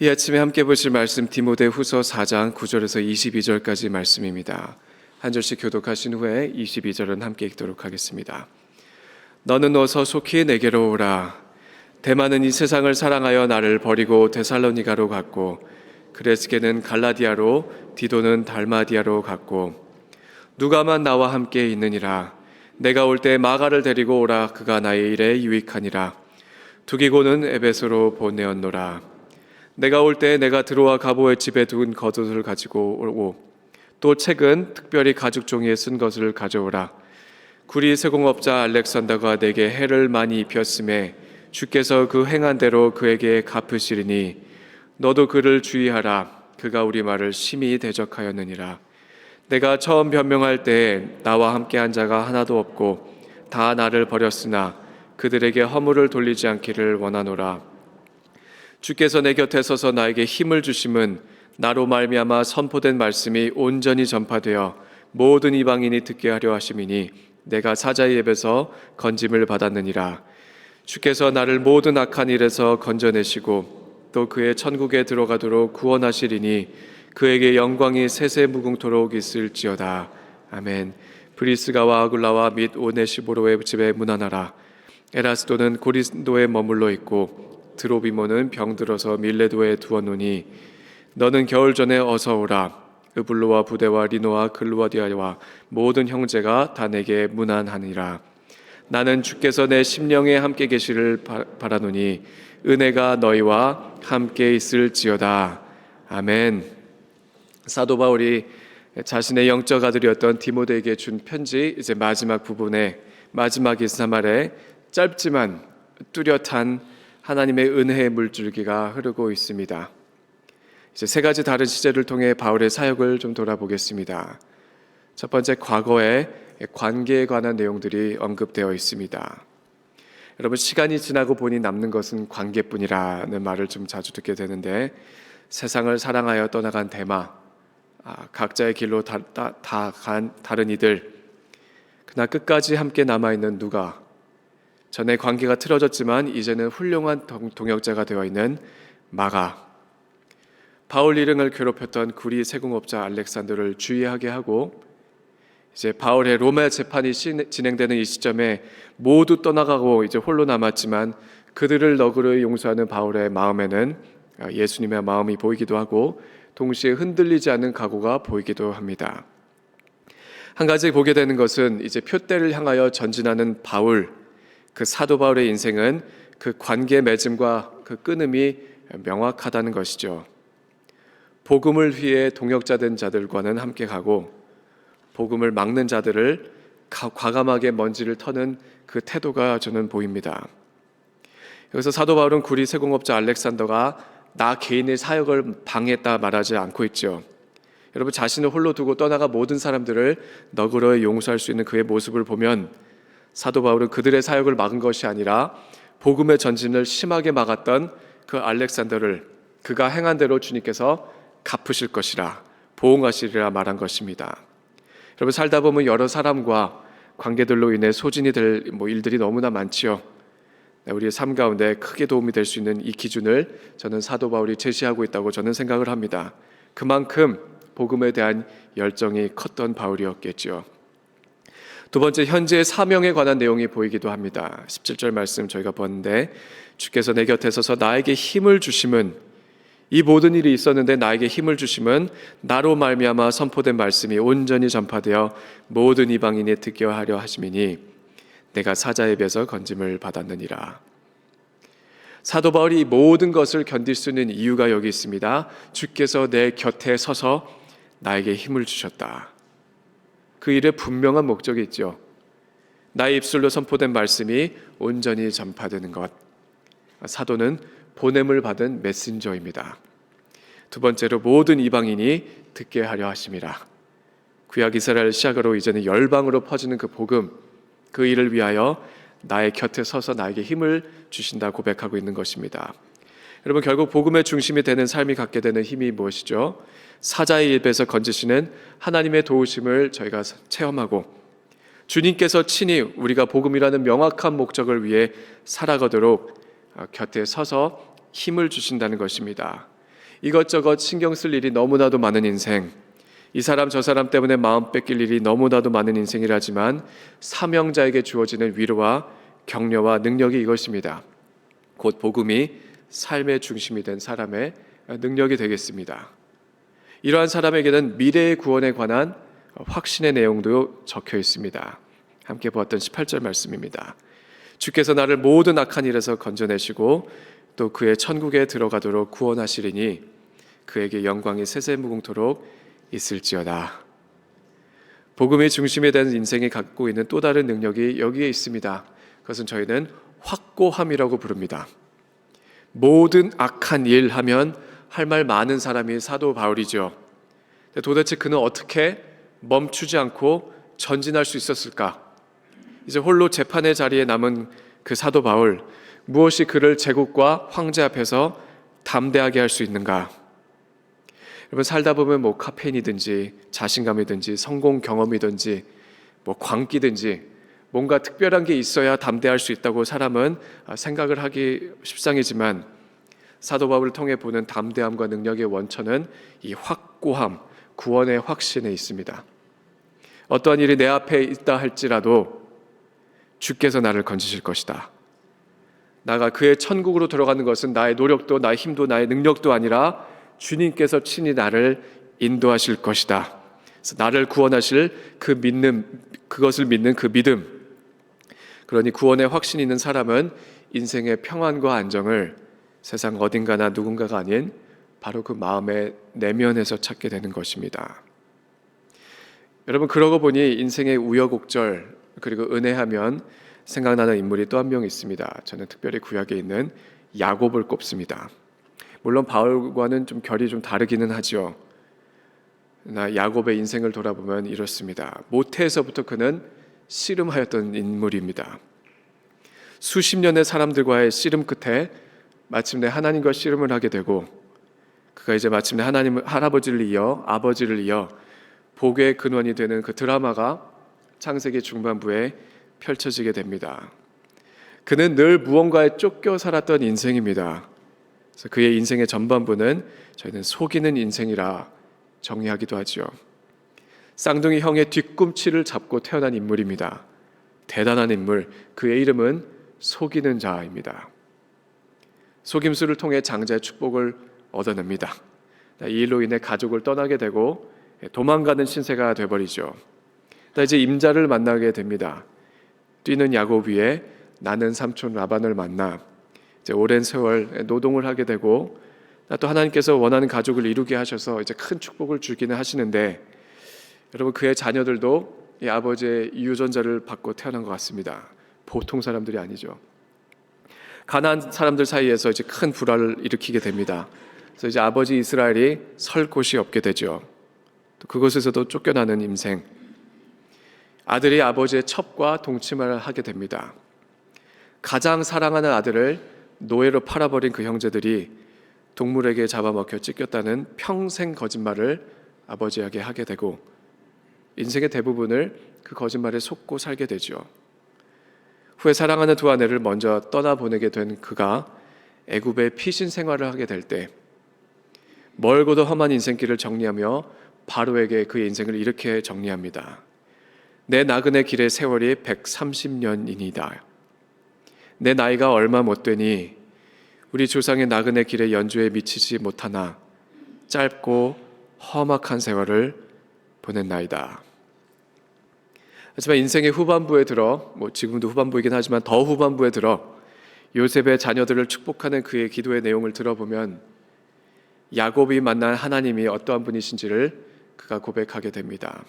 이 아침에 함께 보실 말씀 디모데 후서 4장 9절에서 22절까지 말씀입니다. 한 절씩 교독하신 후에 22절은 함께 읽도록 하겠습니다. 너는 어서 속히 내게로 오라. 대만은 이 세상을 사랑하여 나를 버리고 데살로니가로 갔고 그레스게는 갈라디아로 디도는 달마디아로 갔고 누가만 나와 함께 있느니라. 내가 올 때 마가를 데리고 오라. 그가 나의 일에 유익하니라. 두기고는 에베소로 보내었노라. 내가 올 때 내가 들어와 가보의 집에 둔 겉옷을 가지고 오고 또 책은 특별히 가죽 종이에 쓴 것을 가져오라. 구리 세공업자 알렉산더가 내게 해를 많이 입혔음에 주께서 그 행한 대로 그에게 갚으시리니 너도 그를 주의하라. 그가 우리 말을 심히 대적하였느니라. 내가 처음 변명할 때 나와 함께 한 자가 하나도 없고 다 나를 버렸으나 그들에게 허물을 돌리지 않기를 원하노라. 주께서 내 곁에 서서 나에게 힘을 주심은 나로 말미암아 선포된 말씀이 온전히 전파되어 모든 이방인이 듣게 하려 하심이니 내가 사자의 입에서 건짐을 받았느니라. 주께서 나를 모든 악한 일에서 건져내시고 또 그의 천국에 들어가도록 구원하시리니 그에게 영광이 세세 무궁토록 있을지어다. 아멘. 브리스가와 아굴라와 및 오네시보로의 집에 문안하라. 에라스도는 고린도에 머물러 있고 드로비모는 병들어서 밀레도에 두었노니 너는 겨울 전에 어서 오라. 으블로와 부대와 리노와 글루아디아와 모든 형제가 다 내게 문안하니라. 나는 주께서 내 심령에 함께 계시를 바- 바라노니 은혜가 너희와 함께 있을지어다. 아멘. 사도 바울이 자신의 영적 아들이었던 디모데에게 준 편지 이제 마지막 부분에 마지막 23말에 짧지만 뚜렷한 하나님의 은혜의 물줄기가 흐르고 있습니다. 이제 세 가지 다른 시제를 통해 바울의 사역을 좀 돌아보겠습니다. 첫 번째 과거의 관계에 관한 내용들이 언급되어 있습니다. 여러분 시간이 지나고 보니 남는 것은 관계뿐이라는 말을 좀 자주 듣게 되는데 세상을 사랑하여 떠나간 대마, 아, 각자의 길로 다간 다른 이들, 그러나 끝까지 함께 남아 있는 누가 전에 관계가 틀어졌지만 이제는 훌륭한 동- 동역자가 되어 있는 마가 바울 일행을 괴롭혔던 구리 세공업자 알렉산더를 주의하게 하고 이제 바울의 로마 재판이 신- 진행되는 이 시점에 모두 떠나가고 이제 홀로 남았지만 그들을 너그러이 용서하는 바울의 마음에는 예수님의 마음이 보이기도 하고 동시에 흔들리지 않는 각오가 보이기도 합니다. 한 가지 보게 되는 것은 이제 표대를 향하여 전진하는 바울 그 사도 바울의 인생은 그 관계 맺음과 그 끊음이 명확하다는 것이죠. 복음을 위해 동역자된 자들과는 함께 가고 복음을 막는 자들을 가- 과감하게 먼지를 터는 그 태도가 저는 보입니다. 여기서 사도 바울은 구리 세공업자 알렉산더가 나 개인의 사역을 방해했다 말하지 않고 있죠. 여러분 자신을 홀로 두고 떠나가 모든 사람들을 너그러이 용서할 수 있는 그의 모습을 보면 사도 바울은 그들의 사역을 막은 것이 아니라 복음의 전진을 심하게 막았던 그 알렉산더를 그가 행한 대로 주님께서 갚으실 것이라 보응하시리라 말한 것입니다. 여러분 살다 보면 여러 사람과 관계들로 인해 소진이 될 뭐 일들이 너무나 많지요. 네, 우리의 삶 가운데 크게 도움이 될 수 있는 이 기준을 저는 사도 바울이 제시하고 있다고 저는 생각을 합니다. 그만큼 복음에 대한 열정이 컸던 바울이었겠지요. 두 번째 현재의 사명에 관한 내용이 보이기도 합니다. 17절 말씀 저희가 봤는데 주께서 내 곁에 서서 나에게 힘을 주심은 이 모든 일이 있었는데 나에게 힘을 주심은 나로 말미암아 선포된 말씀이 온전히 전파되어 모든 이방인이 듣게 하려 하심이니 내가 사자의 배서 건짐을 받았느니라. 사도 바울이 이 모든 것을 견딜 수 있는 이유가 여기 있습니다. 주께서 내 곁에 서서 나에게 힘을 주셨다. 그 일에 분명한 목적이 있죠. 나의 입술로 선포된 말씀이 온전히 전파되는 것. 사도는 보냄을 받은 메신저입니다. 두 번째로 모든 이방인이 듣게 하려 하심이라. 구약 이스라엘 시작으로 이제는 열방으로 퍼지는 그 복음, 그 일을 위하여 나의 곁에 서서 나에게 힘을 주신다 고백하고 있는 것입니다. 여러분 결국 복음의 중심이 되는 삶이 갖게 되는 힘이 무엇이죠? 사자의 입에서 건지시는 하나님의 도우심을 저희가 체험하고 주님께서 친히 우리가 복음이라는 명확한 목적을 위해 살아가도록 곁에 서서 힘을 주신다는 것입니다. 이것저것 신경 쓸 일이 너무나도 많은 인생. 이 사람 저 사람 때문에 마음 뺏길 일이 너무나도 많은 인생이라지만 사명자에게 주어지는 위로와 격려와 능력이 이것입니다. 곧 복음이 삶의 중심이 된 사람의 능력이 되겠습니다. 이러한 사람에게는 미래의 구원에 관한 확신의 내용도 적혀 있습니다. 함께 보았던 18절 말씀입니다. 주께서 나를 모든 악한 일에서 건져내시고 또 그의 천국에 들어가도록 구원하시리니 그에게 영광이 세세무궁토록 있을지어다. 복음의 중심에 대한 인생이 갖고 있는 또 다른 능력이 여기에 있습니다. 그것은 저희는 확고함이라고 부릅니다. 모든 악한 일 하면 할 말 많은 사람이 사도 바울이죠. 도대체 그는 어떻게 멈추지 않고 전진할 수 있었을까? 이제 홀로 재판의 자리에 남은 그 사도 바울 무엇이 그를 제국과 황제 앞에서 담대하게 할 수 있는가? 여러분 살다 보면 뭐 카페인이든지 자신감이든지 성공 경험이든지 뭐 광기든지 뭔가 특별한 게 있어야 담대할 수 있다고 사람은 생각을 하기 십상이지만 사도 바울을 통해 보는 담대함과 능력의 원천은 이 확고함, 구원의 확신에 있습니다. 어떠한 일이 내 앞에 있다 할지라도 주께서 나를 건지실 것이다. 나가 그의 천국으로 들어가는 것은 나의 노력도 나의 힘도 나의 능력도 아니라 주님께서 친히 나를 인도하실 것이다. 나를 구원하실 그 믿는 그것을 믿는 그 믿음. 그러니 구원의 확신 있는 사람은 인생의 평안과 안정을 세상 어딘가나 누군가가 아닌 바로 그 마음의 내면에서 찾게 되는 것입니다. 여러분 그러고 보니 인생의 우여곡절 그리고 은혜하면 생각나는 인물이 또 한 명 있습니다. 저는 특별히 구약에 있는 야곱을 꼽습니다. 물론 바울과는 좀 결이 좀 다르기는 하죠. 나 야곱의 인생을 돌아보면 이렇습니다. 모태에서부터 그는 씨름하였던 인물입니다. 수십 년의 사람들과의 씨름 끝에 마침내 하나님과 씨름을 하게 되고 그가 이제 마침내 하나님 할아버지를 이어 아버지를 이어 복의 근원이 되는 그 드라마가 창세기 중반부에 펼쳐지게 됩니다. 그는 늘 무언가에 쫓겨 살았던 인생입니다. 그래서 그의 인생의 전반부는 저희는 속이는 인생이라 정의하기도 하지요. 쌍둥이 형의 뒤꿈치를 잡고 태어난 인물입니다. 대단한 인물, 그의 이름은 속이는 자입니다. 속임수를 통해 장자의 축복을 얻어냅니다. 이 일로 인해 가족을 떠나게 되고 도망가는 신세가 되버리죠. 이제 임자를 만나게 됩니다. 뛰는 야곱 위에 나는 삼촌 라반을 만나 이제 오랜 세월 노동을 하게 되고 또 하나님께서 원하는 가족을 이루게 하셔서 이제 큰 축복을 주기는 하시는데 여러분 그의 자녀들도 이 아버지의 유전자를 받고 태어난 것 같습니다. 보통 사람들이 아니죠. 가난 사람들 사이에서 이제 큰 불화를 일으키게 됩니다. 그래서 이제 아버지 이스라엘이 설 곳이 없게 되죠. 또 그곳에서도 쫓겨나는 인생. 아들이 아버지의 첩과 동침을 하게 됩니다. 가장 사랑하는 아들을 노예로 팔아버린 그 형제들이 동물에게 잡아먹혀 찢겼다는 평생 거짓말을 아버지에게 하게 되고 인생의 대부분을 그 거짓말에 속고 살게 되죠. 후에 사랑하는 두 아내를 먼저 떠나보내게 된 그가 애굽의 피신 생활을 하게 될 때 멀고도 험한 인생길을 정리하며 바로에게 그의 인생을 이렇게 정리합니다. 내 나그네 길의 세월이 130년이니다. 내 나이가 얼마 못 되니 우리 조상의 나그네 길의 연주에 미치지 못하나 짧고 험악한 세월을 보냈나이다. 하지만 인생의 후반부에 들어 뭐 지금도 후반부이긴 하지만 더 후반부에 들어 요셉의 자녀들을 축복하는 그의 기도의 내용을 들어보면 야곱이 만난 하나님이 어떠한 분이신지를 그가 고백하게 됩니다.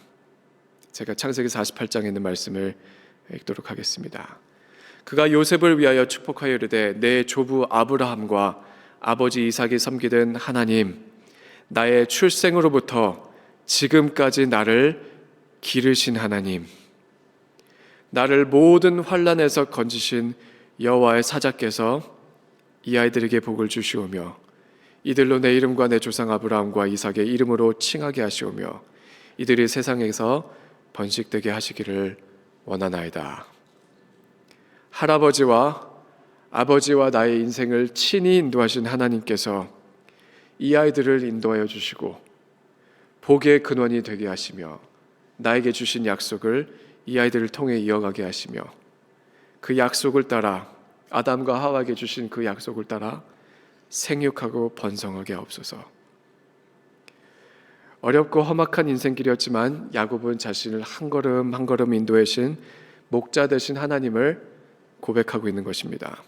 제가 창세기 48장에 있는 말씀을 읽도록 하겠습니다. 그가 요셉을 위하여 축복하여 이르되 내 조부 아브라함과 아버지 이삭이 섬기던 하나님 나의 출생으로부터 지금까지 나를 기르신 하나님 나를 모든 환란에서 건지신 여호와의 사자께서 이 아이들에게 복을 주시오며 이들로 내 이름과 내 조상 아브라함과 이삭의 이름으로 칭하게 하시오며 이들이 세상에서 번식되게 하시기를 원하나이다. 할아버지와 아버지와 나의 인생을 친히 인도하신 하나님께서 이 아이들을 인도하여 주시고 복의 근원이 되게 하시며 나에게 주신 약속을 이 아이들을 통해 이어가게 하시며 그 약속을 따라 아담과 하와에게 주신 그 약속을 따라 생육하고 번성하게 하옵소서. 어렵고 험악한 인생길이었지만 야곱은 자신을 한 걸음 한 걸음 인도하신 목자 되신 하나님을 고백하고 있는 것입니다.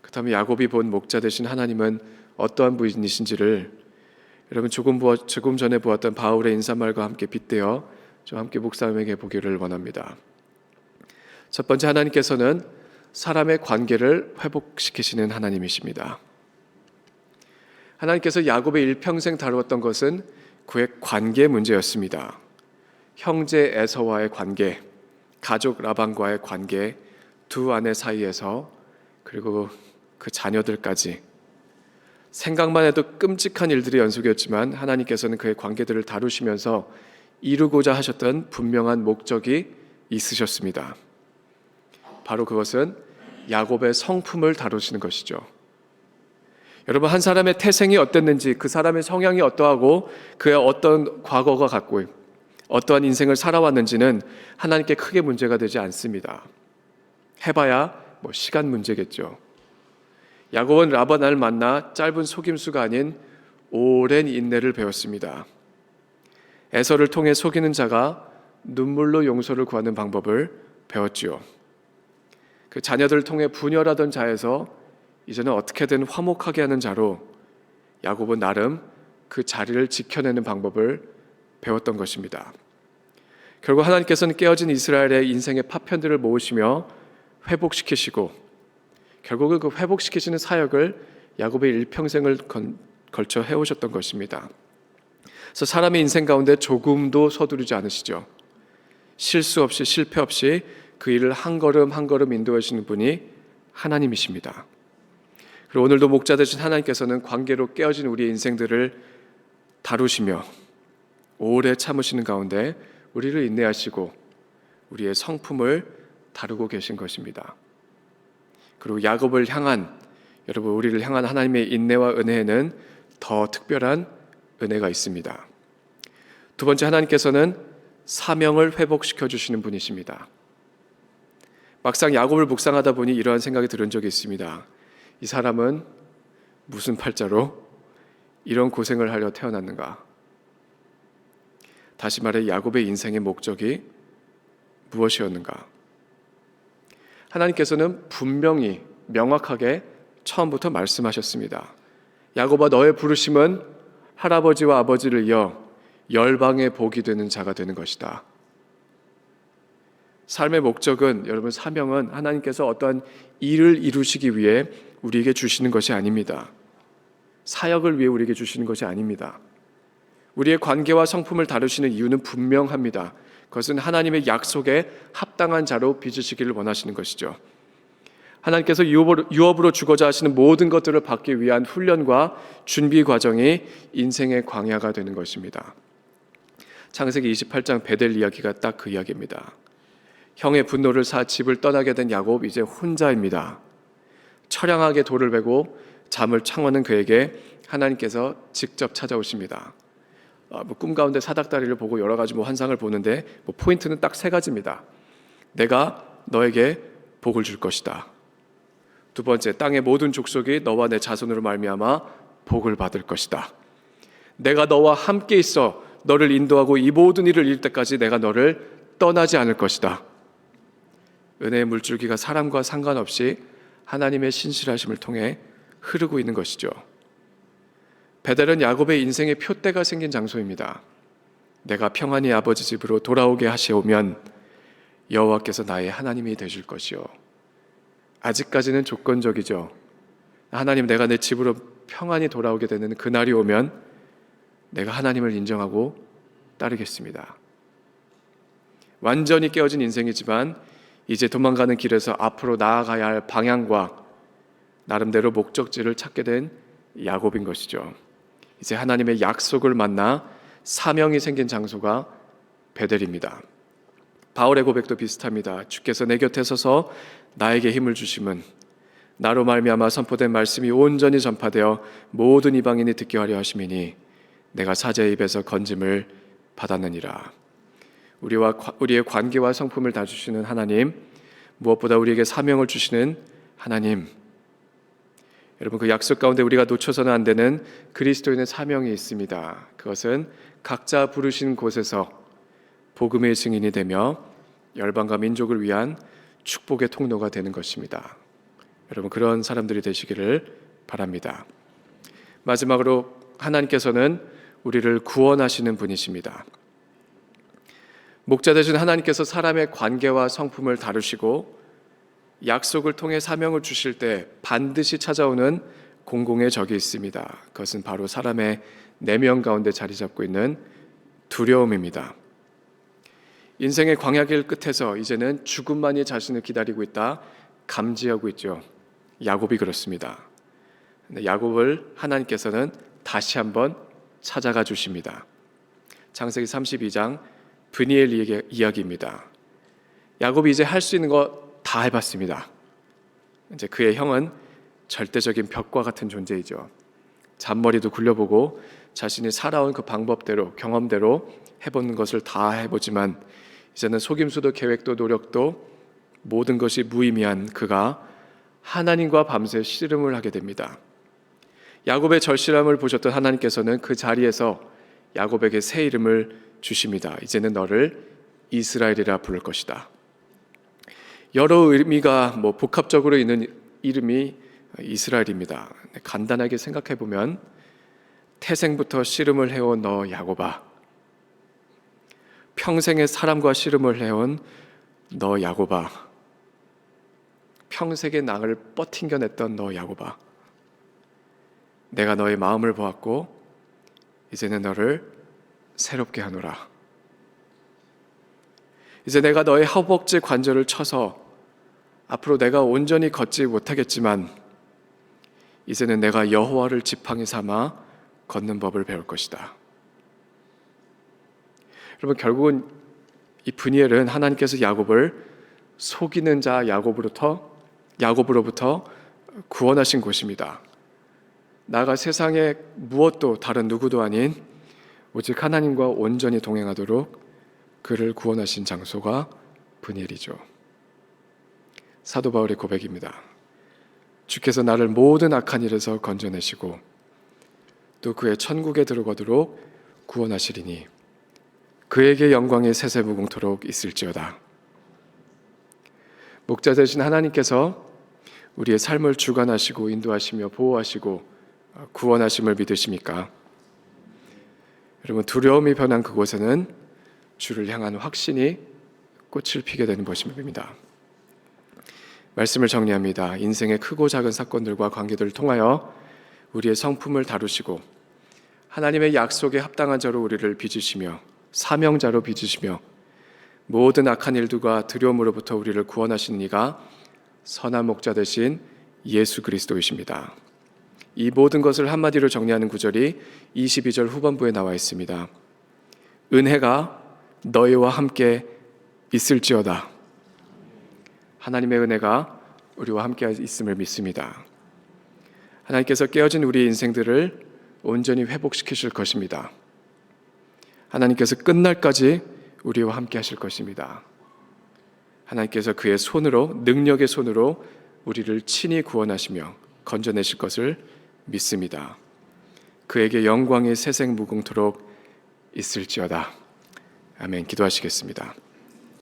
그렇다면 야곱이 본 목자 되신 하나님은 어떠한 분이신지를 여러분 조금 보아, 조금 전에 보았던 바울의 인사말과 함께 빗대어 좀 함께 묵상하게 보기를 원합니다. 첫 번째 하나님께서는 사람의 관계를 회복시키시는 하나님이십니다. 하나님께서 야곱의 일평생 다루었던 것은 그의 관계 문제였습니다. 형제 에서와의 관계, 가족 라반과의 관계, 두 아내 사이에서 그리고 그 자녀들까지 생각만 해도 끔찍한 일들이 연속이었지만 하나님께서는 그의 관계들을 다루시면서 이루고자 하셨던 분명한 목적이 있으셨습니다. 바로 그것은 야곱의 성품을 다루시는 것이죠. 여러분 한 사람의 태생이 어땠는지 그 사람의 성향이 어떠하고 그의 어떤 과거가 갖고 어떠한 인생을 살아왔는지는 하나님께 크게 문제가 되지 않습니다. 해봐야 뭐 시간 문제겠죠. 야곱은 라반을 만나 짧은 속임수가 아닌 오랜 인내를 배웠습니다. 에서를 통해 속이는 자가 눈물로 용서를 구하는 방법을 배웠지요. 그 자녀들을 통해 분열하던 자에서 이제는 어떻게든 화목하게 하는 자로 야곱은 나름 그 자리를 지켜내는 방법을 배웠던 것입니다. 결국 하나님께서는 깨어진 이스라엘의 인생의 파편들을 모으시며 회복시키시고 결국은 그 회복시키시는 사역을 야곱의 일평생을 걸쳐 해오셨던 것입니다. 그래서 사람의 인생 가운데 조금도 서두르지 않으시죠. 실수 없이 실패 없이 그 일을 한 걸음 한 걸음 인도하시는 분이 하나님이십니다. 그리고 오늘도 목자 되신 하나님께서는 관계로 깨어진 우리의 인생들을 다루시며 오래 참으시는 가운데 우리를 인내하시고 우리의 성품을 다루고 계신 것입니다. 그리고 야곱을 향한 여러분 우리를 향한 하나님의 인내와 은혜에는 더 특별한 은혜가 있습니다. 두 번째 하나님께서는 사명을 회복시켜 주시는 분이십니다. 막상 야곱을 묵상하다 보니 이러한 생각이 들은 적이 있습니다. 이 사람은 무슨 팔자로 이런 고생을 하려 태어났는가? 다시 말해 야곱의 인생의 목적이 무엇이었는가? 하나님께서는 분명히 명확하게 처음부터 말씀하셨습니다. 야곱아 너의 부르심은 할아버지와 아버지를 이어 열방의 복이 되는 자가 되는 것이다. 삶의 목적은 여러분 사명은 하나님께서 어떠한 일을 이루시기 위해 우리에게 주시는 것이 아닙니다. 사역을 위해 우리에게 주시는 것이 아닙니다. 우리의 관계와 성품을 다루시는 이유는 분명합니다. 그것은 하나님의 약속에 합당한 자로 빚으시기를 원하시는 것이죠. 하나님께서 유업으로, 주고자 하시는 모든 것들을 받기 위한 훈련과 준비 과정이 인생의 광야가 되는 것입니다. 창세기 28장 베델 이야기가 딱 그 이야기입니다. 형의 분노를 사 집을 떠나게 된 야곱 이제 혼자입니다. 처량하게 돌을 베고 잠을 청하는 그에게 하나님께서 직접 찾아오십니다. 아, 뭐꿈 가운데 사닥다리를 보고 여러 가지 뭐 환상을 보는데 뭐 포인트는 딱 세 가지입니다. 내가 너에게 복을 줄 것이다. 두 번째, 땅의 모든 족속이 너와 내 자손으로 말미암아 복을 받을 것이다. 내가 너와 함께 있어 너를 인도하고 이 모든 일을 이룰 때까지 내가 너를 떠나지 않을 것이다. 은혜의 물줄기가 사람과 상관없이 하나님의 신실하심을 통해 흐르고 있는 것이죠. 베델은 야곱의 인생의 표대가 생긴 장소입니다. 내가 평안히 아버지 집으로 돌아오게 하시오면 여호와께서 나의 하나님이 되실 것이요. 아직까지는 조건적이죠. 하나님 내가 내 집으로 평안히 돌아오게 되는 그날이 오면 내가 하나님을 인정하고 따르겠습니다. 완전히 깨어진 인생이지만 이제 도망가는 길에서 앞으로 나아가야 할 방향과 나름대로 목적지를 찾게 된 야곱인 것이죠. 이제 하나님의 약속을 만나 사명이 생긴 장소가 베델입니다. 바울의 고백도 비슷합니다. 주께서 내 곁에 서서 나에게 힘을 주심은 나로 말미암아 선포된 말씀이 온전히 전파되어 모든 이방인이 듣게 하려 하심이니 내가 사자의 입에서 건짐을 받았느니라. 우리와 과- 우리의 관계와 성품을 다 주시는 하나님, 무엇보다 우리에게 사명을 주시는 하나님. 여러분 그 약속 가운데 우리가 놓쳐서는 안 되는 그리스도인의 사명이 있습니다. 그것은 각자 부르신 곳에서 복음의 증인이 되며 열방과 민족을 위한 축복의 통로가 되는 것입니다. 여러분 그런 사람들이 되시기를 바랍니다. 마지막으로 하나님께서는 우리를 구원하시는 분이십니다. 목자 되신 하나님께서 사람의 관계와 성품을 다루시고 약속을 통해 사명을 주실 때 반드시 찾아오는 공공의 적이 있습니다. 그것은 바로 사람의 내면 가운데 자리 잡고 있는 두려움입니다. 인생의 광야길 끝에서 이제는 죽음만이 자신을 기다리고 있다 감지하고 있죠. 야곱이 그렇습니다. 야곱을 하나님께서는 다시 한번 찾아가 주십니다. 창세기 32장 브니엘 이야기- 이야기입니다. 야곱이 이제 할 수 있는 거 다 해봤습니다. 이제 그의 형은 절대적인 벽과 같은 존재이죠. 잔머리도 굴려보고 자신이 살아온 그 방법대로 경험대로 해보는 것을 다 해보지만 이제는 속임수도 계획도 노력도 모든 것이 무의미한 그가 하나님과 밤새 씨름을 하게 됩니다. 야곱의 절실함을 보셨던 하나님께서는 그 자리에서 야곱에게 새 이름을 주십니다. 이제는 너를 이스라엘이라 부를 것이다. 여러 의미가 뭐 복합적으로 있는 이름이 이스라엘입니다. 간단하게 생각해 보면 태생부터 씨름을 해온 너 야곱아, 평생의 사람과 씨름을 해온 너 야곱아, 평생의 낭을 뻗팅겨냈던 너 야곱아, 내가 너의 마음을 보았고 이제는 너를 새롭게 하노라. 이제 내가 너의 허벅지 관절을 쳐서 앞으로 내가 온전히 걷지 못하겠지만 이제는 내가 여호와를 지팡이 삼아 걷는 법을 배울 것이다. 여러분 결국은 이 브니엘은 하나님께서 야곱을 속이는 자 야곱으로부터 야곱으로부터 구원하신 곳입니다. 나가 세상에 무엇도 다른 누구도 아닌 오직 하나님과 온전히 동행하도록 그를 구원하신 장소가 브니엘이죠. 사도 바울의 고백입니다. 주께서 나를 모든 악한 일에서 건져내시고 또 그의 천국에 들어가도록 구원하시리니 그에게 영광의 세세 무궁토록 있을지어다. 목자 되신 하나님께서 우리의 삶을 주관하시고 인도하시며 보호하시고 구원하심을 믿으십니까? 여러분 두려움이 변한 그곳에는 주를 향한 확신이 꽃을 피게 되는 것입니다. 말씀을 정리합니다. 인생의 크고 작은 사건들과 관계들을 통하여 우리의 성품을 다루시고 하나님의 약속에 합당한 자로 우리를 빚으시며 사명자로 빚으시며 모든 악한 일들과 두려움으로부터 우리를 구원하시는 이가 선한 목자 되신 예수 그리스도이십니다. 이 모든 것을 한마디로 정리하는 구절이 22절 후반부에 나와 있습니다. 은혜가 너희와 함께 있을지어다. 하나님의 은혜가 우리와 함께 있음을 믿습니다. 하나님께서 깨어진 우리의 인생들을 온전히 회복시키실 것입니다. 하나님께서 끝날까지 우리와 함께 하실 것입니다. 하나님께서 그의 손으로 능력의 손으로 우리를 친히 구원하시며 건져내실 것을 믿습니다. 그에게 영광이 세생 무궁토록 있을지어다. 아멘. 기도하시겠습니다.